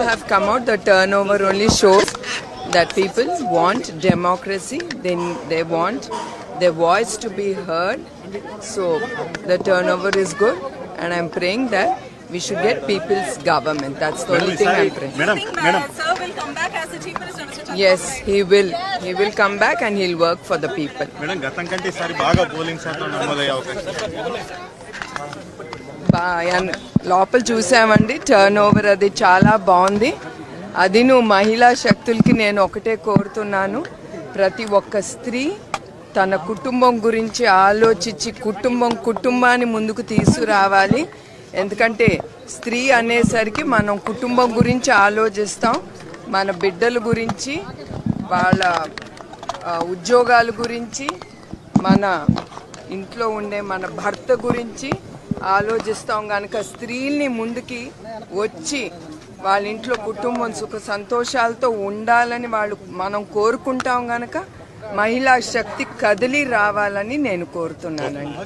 have come out the turnover only shows that people want democracy Then they want their voice to be heard. So the turnover is good and i'm praying that we should get people's government. That's the only thing i'm praying. Madam madam sir will come back Yes, he will. He will come back and he'll work for the people. Madam గతం కంటే ఈసారి బాగా polling శాతం నమోదయ్యే అవకాశం లోపల చూసామండి turn over అది చాలా బాగుంది. అది నువ్వు మహిళా శక్తులకి నేను ఒకటే కోరుతున్నాను. ప్రతి ఒక్క స్త్రీ తన కుటుంబం గురించి ఆలోచించి కుటుంబం కుటుంబాన్ని ముందుకు తీసుకురావాలి. ఎందుకంటే స్త్రీ అనేసరికి మనం కుటుంబం గురించి ఆలోచిస్తాం. మన బిడ్డల గురించి వాళ్ళ ఉద్యోగాల గురించి మన ఇంట్లో ఉండే మన భర్త గురించి ఆలోచిస్తాం కనుక స్త్రీల్ని ముందుకి వచ్చి వాళ్ళ ఇంట్లో కుటుంబం సుఖ సంతోషాలతో ఉండాలని వాళ్ళు మనం కోరుకుంటాం కనుక మహిళా శక్తి కదిలి రావాలని నేను కోరుతున్నానండి.